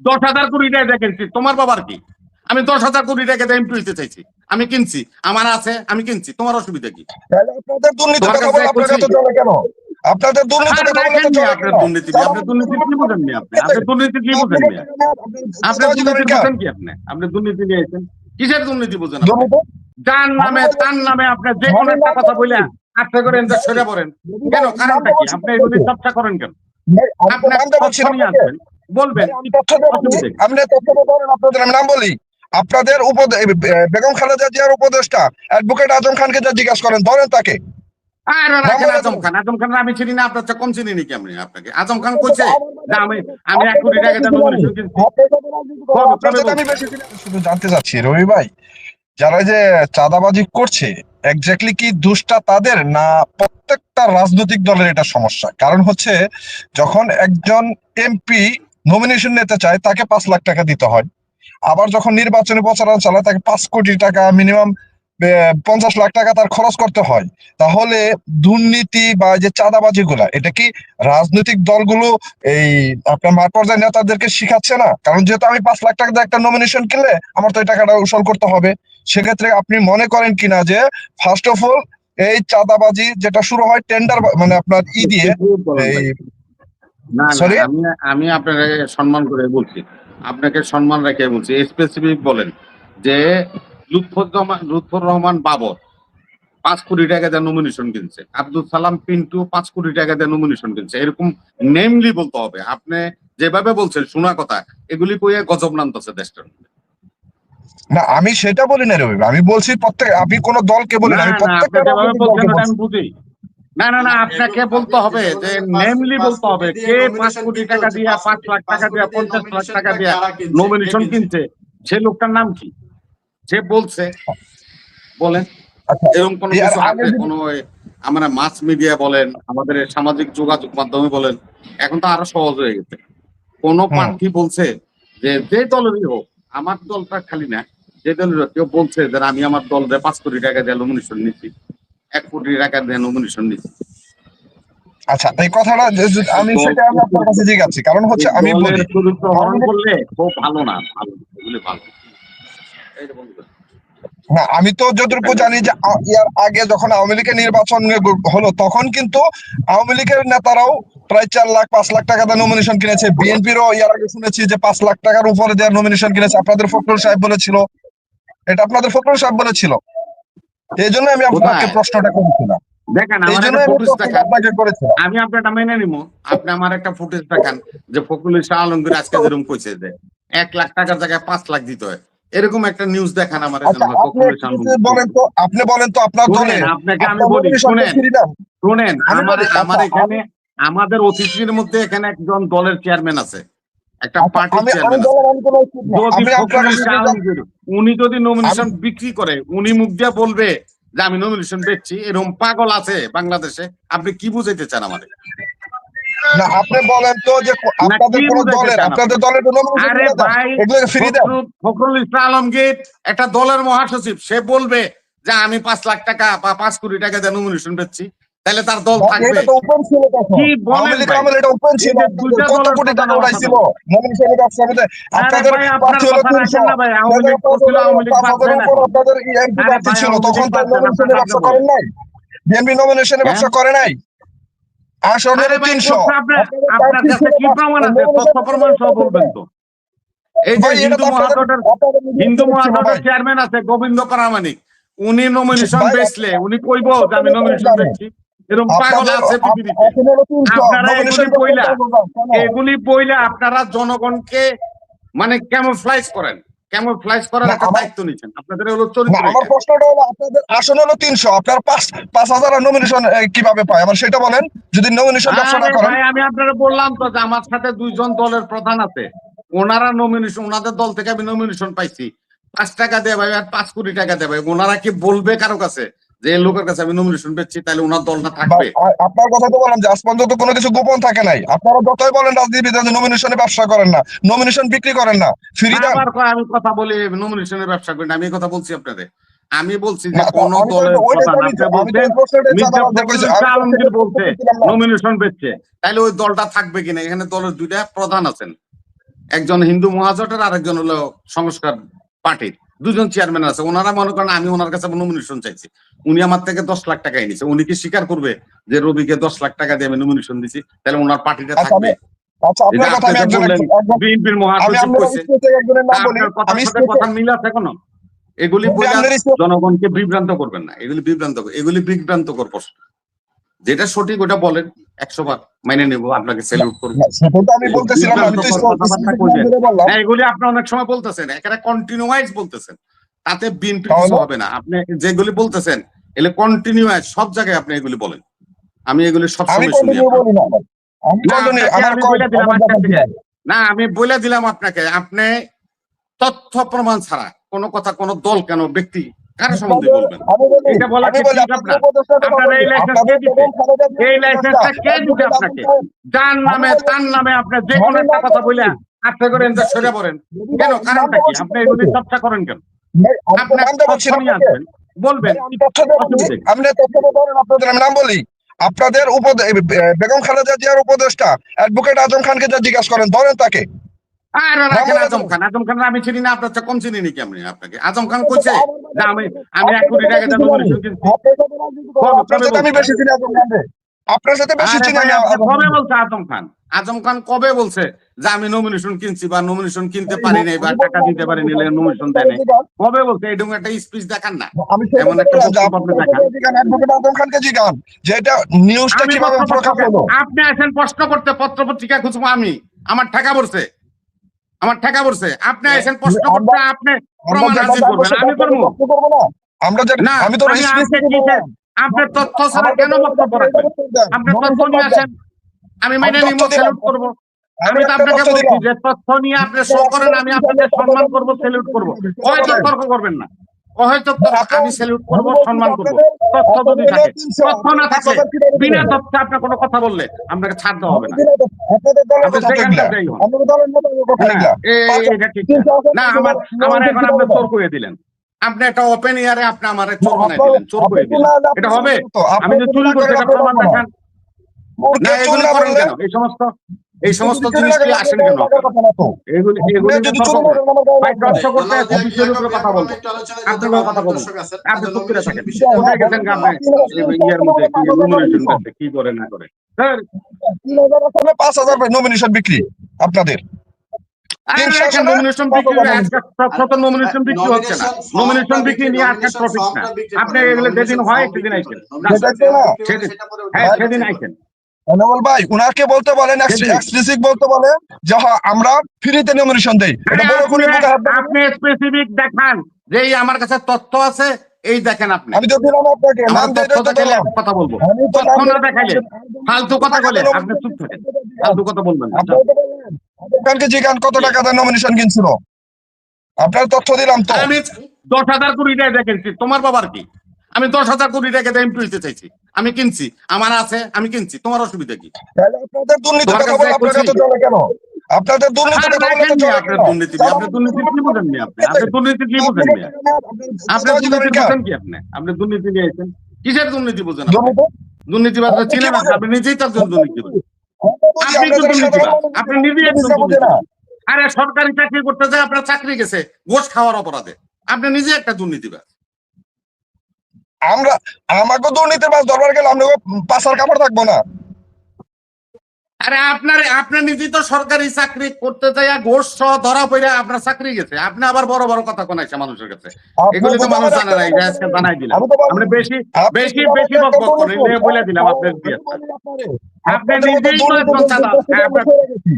দশ হাজার কোটি টাকা কিনছি তোমার বাবার কি আমি দশ হাজার কোটি টাকা দিয়ে এমপি হইতে চাইছি আমি কিনছি আমার আছে আমি কিনছি তোমার অসুবিধা কি আপনাদের আপনার কেন আপনাদের আপনার দুর্নীতি আপনি দুর্নীতি কি বুঝেন নি আপনি আপনি দুর্নীতি কি বুঝেন নি আপনি দুর্নীতি বুঝেন কি আপনি আপনি দুর্নীতি কিসের দুর্নীতি বুঝেন আপনি? যার নামে তার নামে আপনি যে কোনো একটা কথা বলে আটটা করে এনতে সরে পড়েন কেন কারণটা কি আপনি এগুলি চর্চা করেন কেন ভাই, আমি বলবেন। তথ্য আপনাদের আমি নাম বলি। আপনাদের উপদে বেগম খালেদা জিয়ার উপদেষ্টা অ্যাডভোকেট আজম খানকে যা জিজ্ঞাসা করেন ধরেন তাকে। আর রাখেন আজম খান? আজম খান আমি চিনি না আপনার কম চিনি নাকি আমি আপনাকে? আজম খান কইছে আমি আমি এক কোটি টাকা দিয়ে নমিনেশন কিনছি কবে- আপনার কবে সাথে আমি বেশি শুধু জানতে চাচ্ছি রবি ভাই যারা যে চাঁদাবাজি করছে এক্স্যাক্টলি কি দুষ্টা তাদের না প্রত্যেকটা রাজনৈতিক দলের এটা সমস্যা? কারণ হচ্ছে যখন একজন এমপি নমিনেশন নিতে চায় তাকে পাঁচ লাখ টাকা দিতে হয়। আবার যখন নির্বাচনী প্রচারণা চালায় তাকে পাঁচ কোটি টাকা মিনিমাম পঞ্চাশ লাখ টাকা তার খরচ করতে হয়। তাহলে দুর্নীতি বা যে চাঁদাবাজি গুলা এটা কি রাজনৈতিক দলগুলো এই আপনার মাঠ পর্যায়ে নেতাদেরকে শিখাচ্ছে না? কারণ যেহেতু আমি পাঁচ লাখ টাকা দিয়ে একটা নমিনেশন কিনলে আমার তো এই টাকাটা উসল করতে হবে। সেক্ষেত্রে আপনি মনে করেন কিনা যে ফার্স্ট অফ অল এই চাঁদাবাজি যেটা শুরু হয় টেন্ডার মানে আপনার ই দিয়ে এই আমি আমি আপনাকে সম্মান করে বলছি। আপনাকে সম্মান রেখে বলছি স্পেসিফিক বলেন যে লুৎফর রহমান লুৎফর রহমান বাবর পাঁচ কোটি টাকা দিয়ে নমিনেশন কিনছে। আব্দুল সালাম পিন্টু পাঁচ কোটি টাকা দিয়ে নমিনেশন কিনছে। এরকম নেমলি বলতে হবে। আপনি যেভাবে বলছেন শোনা কথা এগুলি কইয়ে গজব নামতেছে দেশটার না আমি সেটা বলি না রবি আমি বলছি প্রত্যেক আমি কোন দলকে বলি না আমি প্রত্যেকটা। আমি বুঝি। না না না আপনাকে বলতে হবে যে নেমলি বলতে হবে কে পাঁচ কোটি টাকা দিয়ে পাঁচ লাখ টাকা দিয়ে পঞ্চাশ লাখ টাকা দিয়ে নমিনেশন কিনছে সে লোকটার নাম কি? সে বলছে বলেন। আচ্ছা, এরকম কোন কিছু আছে? কোন আমরা মাস মিডিয়া বলেন আমাদের সামাজিক যোগাযোগ মাধ্যমে বলেন এখন তো আরও সহজ হয়ে গেছে। কোন। প্রার্থী বলছে যে যে দলেরই হোক আমার দলটা খালি না যে দলের কেউ বলছে যে আমি আমার দল দিয়ে পাঁচ কোটি টাকা দিয়ে নমিনেশন নিচ্ছি। এক কোটি টাকা দিয়ে নমিনেশন নিচ্ছি আচ্ছা এই কথাটা আমি সেটা আমি আপনার কাছে জিজ্ঞাসি কারণ হচ্ছে আমি বলি হরণ করলে খুব ভালো না ভালো ভালো। না আমি তো যতটুকু জানি যে ইয়ার আগে যখন আওয়ামী লীগের নির্বাচন হলো তখন কিন্তু আওয়ামী লীগের নেতারাও প্রায় চার লাখ পাঁচ লাখ টাকা দিয়ে নমিনেশন কিনেছে। বিএনপিরও ইয়ার আগে শুনেছি যে পাঁচ লাখ টাকার উপরে দেওয়ার নমিনেশন কিনেছে। আপনাদের ফখরুল সাহেব বলেছিল। এটা আপনাদের ফখরুল সাহেব বলেছিল। এই জন্য আমি আপনাকে প্রশ্নটা করেছিলাম। দেখেন আমি আপনারটা মেনে নিব আপনি আমার একটা ফুটেজ দেখান যে ফকুল শাহ আলমগীর আজকে যেরকম কইছে যে এক লাখ টাকার জায়গায় পাঁচ লাখ দিতে হয়। এরকম একটা নিউজ দেখান আমার আচ্ছা বলেন তো আপনি বলেন তো আপনার দলে আপনাকে আমি বলি শুনেন শুনেন আমার আচ্ছা, আমার এখানে আমাদের অতিথির মধ্যে এখানে একজন দলের চেয়ারম্যান আছে। একটা আচ্ছা, পার্টির চেয়ারম্যান আলমগীর উনি যদি নমিনেশন বিক্রি করে উনি মুখ দিয়ে বলবে যে আমি নমিনেশন বেচছি এরকম পাগল আছে বাংলাদেশে আপনি কি বুঝাইতে চান আমাদের? না আপনি বলেন তো যে আপনাদের কোন দলের আপনাদের দলের কোনো ফখরুল ইসলাম আলমগীর একটা দলের মহাসচিব সে বলবে যে আমি পাঁচ লাখ টাকা বা পাঁচ কোটি টাকা দিয়ে নমিনেশন বেচছি। তাহলে তার দল থাকবে। এটা তো ওপেন ছিল তখন। আওয়ামী লীগ আমলে এটা ওপেন ছিল। এই যে দুইটা কত কোটি টাকা প্রধান উড়াইছিল? আলোচনা। নমিনেশনের ব্যবসার মধ্যে আরে আপনাদের প্রার্থী হলো কথা রাখেন তিনশো না ভাই, আওয়ামী লীগ করছিল, আওয়ামী লীগ বাদ না। আপনাদের এমপি প্রার্থী ছিল? তখন তো বাদ দেয় না, নমিনেশনের আপনার ব্যবসা করেন নাই। বিএনপি নমিনেশনের হ্যাঁ? ব্যবসা করে নাই। আসলে আরে ভাই, তিনশো। করছে আপনার আপনার কাছে কি প্রমাণ আছে? তথ্য প্রমাণ সহ বলবেন তো। এই যে হিন্দু তো মহাজোটের হিন্দু মহাজোটের চেয়ারম্যান আছে গোবিন্দ প্রামাণিক উনি নমিনেশন ভাই, বেচলে উনি কইবো যে আমি নমিনেশন। বেচছি। এরকম পাগল আছে আপনারা এগুলি বইলা, এগুলি বইলে আপনারা জনগণকে মানে কেমন ফ্লাইস করেন। কেমন ফ্লাইস করার একটা দায়িত্ব নিচ্ছেন। আপনাদের হলো চরিত্র আমার প্রশ্নটা হলো আপনাদের আসন হলো তিনশো। আপনার পাঁচ পাঁচ হাজার নমিনেশন কীভাবে পায়? আমার সেটা বলেন যদি নমিনেশন করেন। আমি আপনারা বললাম তো যে আমার সাথে দুইজন দলের প্রধান আছে। ওনারা নমিনেশন ওনাদের দল থেকে আমি নমিনেশন পাইছি। পাঁচ টাকা দেয় ভাই আর পাঁচ কোটি টাকা দেয় ভাই। ওনারা কি বলবে কারও কাছে? যে লোকের কাছে আমি নমিনেশন পেয়েছি তাহলে ওনার দলটা বা- থাকবে। আপনার কথা তো বললাম যে আজ পর্যন্ত কোনো কিছু গোপন থাকে নাই আপনারা যতই বলেন রাজনীতিবিদ নমিনেশনে ব্যবসা করেন না নমিনেশন বিক্রি করেন না ফ্রি দেন আমি কথা বলি নমিনেশনের ব্যবসা করি না আমি কথা বলছি আপনাদের। আমি বলছি যে না, কোন দলের বলছি, নমিনেশন বেচছে তাহলে ওই দলটা থাকবে কিনা? এখানে দলের দুইটা প্রধান আছেন। একজন হিন্দু মহাজোটের আর একজন হলো সংস্কার পার্টির। দুজন চেয়ারম্যান আছে। ওনারা মনে করেন আমি ওনার কাছে নমিনেশন চাইছি। উনি আমার থেকে দশ লাখ টাকা নিছে। উনি কি স্বীকার করবে যে রবিকে দশ লাখ টাকা দিয়ে আমি নমিনেশন দিছি? তাহলে ওনার পার্টিটা আচ্ছা, থাকবে। আচ্ছা এটা কথা বিএনপির মহাসচিব কইছে মিল আছে কোনো এগুলি জনগণকে বিভ্রান্ত করবেন না। এগুলি বিভ্রান্ত এগুলি বিভ্রান্তকর প্রশ্ন। যেটা সঠিক ওটা বলেন একশো বার মাইনে নেব আপনাকে স্যালুট করব। এগুলি আপনি অনেক সময় বলতেছেন এখানে কন্টিনিউয়াইজ বলতেছেন। তাতে বিএনপি কিছু হবে না। আপনি যেগুলি বলতেছেন এগুলি কন্টিনিউয়াইজ সব জায়গায় আপনি এগুলি বলেন। আমি এগুলি সবসময় শুনি? না আমি বলে দিলাম আপনাকে আপনি তথ্য প্রমাণ ছাড়া কোনো কথা কোনো দল কেন ব্যক্তি কার সম্বন্ধে বলবেন এটা বলা কি বলি ঠিক আপনার আপনার? উপদেষ্টার কথা আপনার এই লাইসেন্স আপনাদের কে দিছে? বেগম খালেদা জিয়ার এই লাইসেন্সটা কে দিছে উপদেষ্টা, আপনাকে? যার নামে তার নামে আপনি যে কোনো একটা কথা বলে আপনি করে এনতে সরে পড়েন কেন কারণটা কি আপনি এগুলি চর্চা করেন কেন আপনি নামটা বলছি তথ্য না নিয়ে আপনাকে। আসবেন বলবেন আমি তথ্য দেবো। অসুবিধা কি? আপনি তথ্য দেবেন, আপনাদের আমি নাম বলি আপনাদের বেগম খালেদা জিয়ার উপদেষ্টা অ্যাডভোকেট আজম খানকে যা জিজ্ঞাসা করেন ধরেন তাকে আজম খান? আজম খান আমি চিনি না আপনার কম চিনি আপনাকে? আজম খান আমি এক কোটি টাকা আপনার সাথে বেশি চিনি কবে বলছে আজম খান? আজম খান কবে বলছে যে আমি নমিনেশন কিনছি বা নমিনেশন কিনতে পারি নাই বা টাকা দিতে পারি নাই নমিনেশন দেয় নাই। কবে বলছে? এরকম একটা স্পিচ দেখান না। এমন একটা আপনি আপনি দেখান। আজম খানকে জিজ্ঞান যে এটা নিউজটা কীভাবে প্রকাশ হলো? আপনি আছেন প্রশ্ন করতে পত্র পত্রিকা খুঁজবো আমি। আমার টাকা পড়ছে। আমার ঠেকা পড়ছে। আপনি আছেন প্রশ্ন করতে আপনি প্রমাণ হাজির করবেন আমি করব আমরা না আমি তো আপনি তথ্য ছাড়া কেন বক্তব্য রাখবেন? আপনি তথ্য নিয়ে আসেন। আমি মেনে নিব স্যালুট করব। আমি তো আপনাকে বলছি যে তথ্য নিয়ে আপনি শো করেন আমি আপনাদের সম্মান করব স্যালুট করব। হয়তো তর্ক করবেন না। হয়তো আমি স্যালুট করব সম্মান করব। তথ্য যদি থাকে তথ্য না থাকলে বিনা তথ্যে আপনার কোনো কথা বললে আপনাকে ছাড় দেওয়া হবে না। না আমার আমার এখন আপনি চোর করে দিলেন। আপনি একটা ওপেন ইয়ারে আপনি আমার চোর বানাই দিলেন চোর করে দিলেন। এটা হবে? আমি যে চুরি করছি প্রমাণ দেখান। না এগুলি করেন কেন? এই সমস্ত এই সমস্ত জিনিস কি আসেন কেন? কি করে না করে? পাঁচ হাজার নমিনেশন বিক্রি আপনাদের। নমিনেশন বিক্রি হচ্ছে না। নমিনেশন বিক্রি নিয়ে আজকে টপিক না। আপনি এগুলো যেদিন হয় সেদিন সেদিন হ্যাঁ সেদিন ভাই উনাকে বলতে বলেন এক্সপ্লিসিট বলতে বলেন যে হ্যাঁ, আমরা ফ্রিতে নমিনেশন দেই। এটা বড় করে আপনি- স্পেসিফিক দেখান যে আমার কাছে তথ্য আছে এই দেখেন আপনি। আমি তো দিলাম আপনাকে নাম দিয়ে তো দিলাম। কথা বলব। আমি তো নাম না দেখাইলে ফালতু কথা বলে আপনি চুপ থাকেন। ফালতু কথা বলবেন না আপনারা তো বললেন, আজমখানকে জিজ্ঞান কত টাকা দিয়ে নমিনেশন কিনছিল? আপনার তথ্য দিলাম তো। আমি দশ হাজার কোটি টাকা কিনছি তোমার বাবার কি? আমি দশ হাজার কোটি টাকা দিয়ে এমপি হইতে চাইছি। আমি কিনছি আমার আছে আমি কিনছি তোমার অসুবিধা কি? আপনাদের দুর্নীতি কেন? আপনাদের আপনি? দুর্নীতি নিয়ে কিসের দুর্নীতি বোঝেন দুর্নীতি? আপনি চিনেন আপনি নিজেই তার জন্য দুর্নীতি আপনি তো দুর্নীতিবাদ। আপনি নিজেই একজন। দুর্নীতিবাদ। আরে সরকারি চাকরি করতে যায় আপনার চাকরি গেছে ঘোষ খাওয়ার অপরাধে। আপনি নিজে একটা দুর্নীতিবাদ। আমরা আমাকে দুর্নীতির বাস দরবার গেলে আমরা পাশার কাপড় থাকব না আরে আপনার আপনার নিজেই তো সরকারি চাকরি করতে যাইয়া ঘোষ সহ ধরা পড়ে আপনার চাকরি গেছে আপনি আবার বড় বড় কথা কোনাইছে মানুষের কাছে এগুলি তো মানুষ জানে না এটা আজকে জানাই দিলাম আপনি বেশি বেশি বেশি বকবক করেন। বলে দিলাম আপনার দিয়ে। আপনি নিজেই চাঁদা।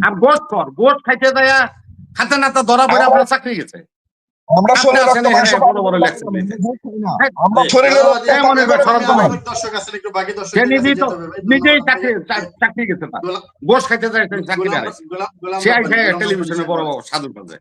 আর গোট কর গোট খাইতে যাইয়া হাতে নাতে ধরা পড়ে আপনার চাকরি গেছে আমরা শরীরে রক্ত মাংস বড় বড় লেকচার আমরা শরীরে রক্ত এই মনে দমন। সে নিজেই তো নিজেই চাকরি গেছে গোস খাইতে যায় চাকরি সে আইসে টেলিভিশনে বড় বড় সাধু কাজে